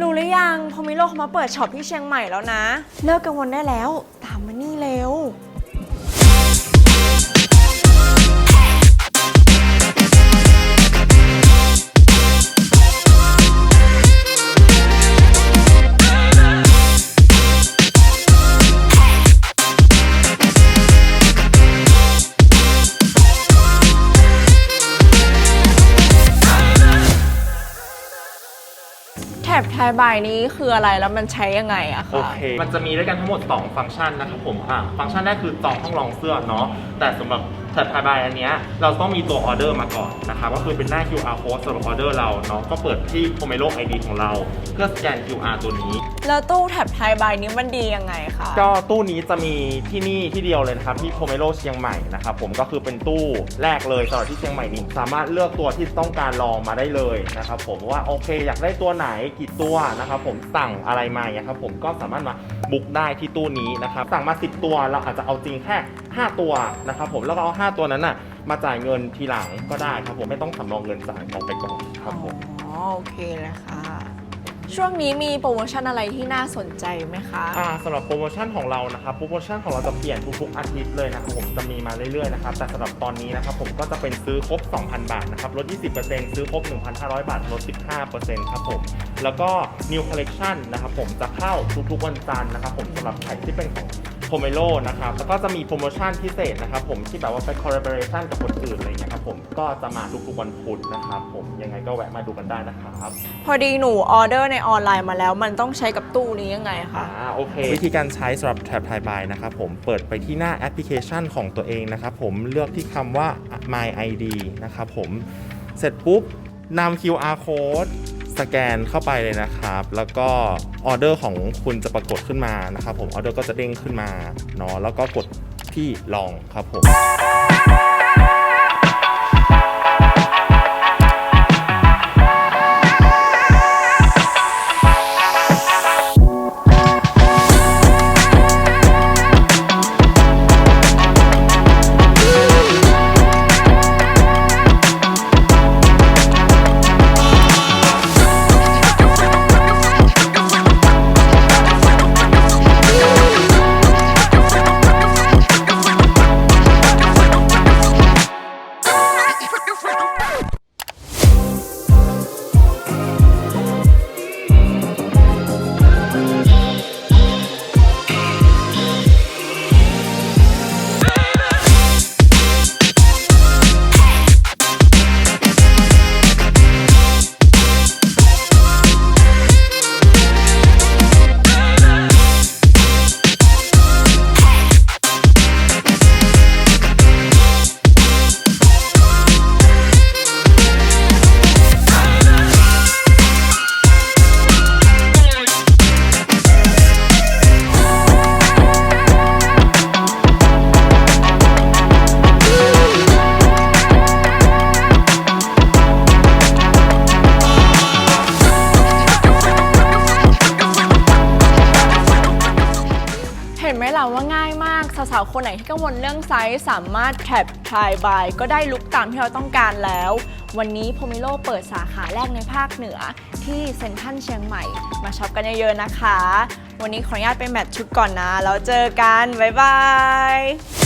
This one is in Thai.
รู้หรือยังพอมิโลเขามาเปิดช็อปที่เชียงใหม่แล้วนะ เลิกกังวลได้แล้ว ตามมานี่เร็ว บไทยบายนี้คืออะไรแล้วมันใช้ยังไงอะโอคะ เค มันจะมีด้วยกันทั้งหมด 2 ฟังก์ชันนะครับผมอะฟังก์ชันแรกคือจองห้องรองเสื้อเนาะ แต่สำหรับ แถบพายบายอันเนี้ยเราต้องมีตัวออเดอร์มาก่อนนะครับก็คือเป็นหน้า QR code สำหรับออเดอร์เราเนาะก็เปิดที่ Pomelo ID ของเรา เพื่อสแกน QR ตัวนี้ แล้วตู้แถบไทยบายนี้มันดียังไงคะ ก็ตู้นี้จะมีที่นี่ที่เดียวเลยนะครับที่โพเมโลเชียงใหม่นะครับผมก็คือเป็นตู้แรกเลยสำหรับที่เชียงใหม่นี้สามารถเลือกตัวที่ต้องการลองมาได้เลยนะครับผมว่าโอเคอยากได้ตัวไหนกี่ตัวนะครับผมสั่งอะไรมาอย่างเงี้ยครับผมก็สามารถมา บุ๊กได้ที่ตู้นี้นะครับสั่งมา 10 ตัวเราอาจจะเอาจริงแค่ 5 ตัวนะครับผมแล้วก็เอา 5 ตัวนั้นน่ะมาจ่ายเงินทีหลังก็ได้ครับผมไม่ต้องสำรองเงินจ่ายออกไปก่อนครับผม อ๋อโอเคเลยค่ะ ช่วงนี้มีโปรโมชั่นอะไรที่น่าสนใจไหมคะ อ่าสำหรับโปรโมชั่นของเรานะครับโปรโมชั่นของเราจะเปลี่ยนทุกๆอาทิตย์เลยนะครับผมจะมีมาเรื่อยๆนะครับแต่สำหรับตอนนี้นะครับผมก็จะเป็นซื้อครบ 2,000 บาทนะครับลด 20%ซื้อครบ 1,500 บาทลด 15%ครับผมแล้วก็ New Collection นะครับผมจะเข้าทุกๆวันจันทร์นะครับผมสำหรับใครที่เป็นของ โ o เมโลนะครับ แล้วก็จะมีโปรโมชั่นพิเศษนะครับผมที่แบบว่าไป collaboration กับคนอื่นอะไรเงี้ยครับผมก็จะมาทุกๆวันพุธนะครับผมยังไงก็แวะมาดูกันได้นะครับ พอดีหนูออเดอร์ในออนไลน์มาแล้ว มันต้องใช้กับตู้นี้ยังไงคะ อ่าโอเค วิธีการใช้สำหรับแท็บไทยบายนะครับผมเปิดไปที่หน้าแอปพลิเคชันของตัวเองนะครับผมเลือกที่คำว่า My ID นะครับผมเสร็จปุ๊บนำ QR code สแกนเข้าไปเลยนะครับ แล้วก็ออเดอร์ของคุณจะปรากฏขึ้นมานะครับผมออเดอร์ก็จะเด้งขึ้นมาเนาะแล้วก็กดที่ลองครับผม นไหมล่ะว่าง่ายมาก สาวๆ คนไหนที่กังวลเรื่องไซส์สามารถแท็บทายบายก็ได้ลุกตามที่เราต้องการแล้ว วันนี้โพมิโลเปิดสาขาแรกในภาคเหนือ ที่เซ็นทรัลเชียงใหม่ มาช็อปกันเยอะๆนะคะ วันนี้ขออนุญาตไปแมทชุดก่อนนะ แล้วเจอกัน บ๊ายบาย